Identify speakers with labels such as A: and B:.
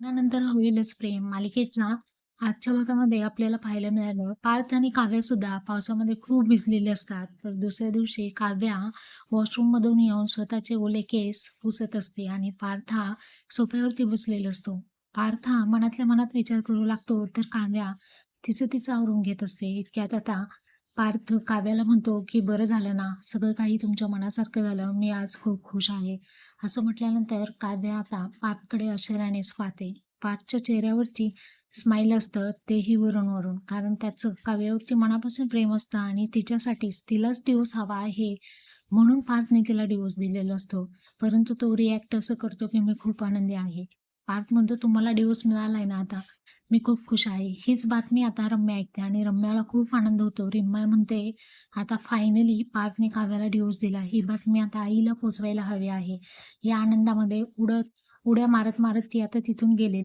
A: त्यानंतर होईलच प्रेम. मालिकेच्या आजच्या भागामध्ये आपल्याला पाहायला मिळालं पार्थ आणि काव्या सुद्धा पावसामध्ये खूप भिजलेले असतात. तर दुसऱ्या दिवशी काव्या वॉशरूम मधून येऊन स्वतःचे ओले केस पुसत असते आणि पार्थ हा सोफ्यावरती बसलेला असतो. पार्थ हा मनातल्या मनात विचार करू लागतो तर काव्या तिचं तिचं आवरून घेत असते. इतक्यात आता पार्थ काव्याला म्हणतो की बरं झालं ना सगळं काही तुमच्या मनासारखं झालं मी आज खूप खुश आहे. असं म्हटल्यानंतर काव्या आता पार्थकडे आश्चर्यानेच पाहते. पार्थच्या चेहऱ्यावरती स्माईल असतं तेही वरून वरून. कारण त्याचं काव्यावरती मनापासून प्रेम असतं आणि तिच्यासाठीच तिलाच डिवोर्स हवा आहे म्हणून पार्थने तिला डिवोर्स दिलेला असतो. परंतु तो रिॲक्ट असं करतो की मी खूप आनंदी आहे. पार्थ म्हणतो तुम्हाला डिवोर्स मिळालाय ना आता. मी खूप खुश आहे. हीच बातमी आता रम्या ऐकते आणि रम्याला खूप आनंद होतो. रिम्मा म्हणते आता फायनली पार्थने काव्याला डिवोर्स दिला. ही बातमी आता आईला पोचवायला हवी आहे. या आनंदामध्ये उडत उड्या मारत मारत ती आता तिथून गेले.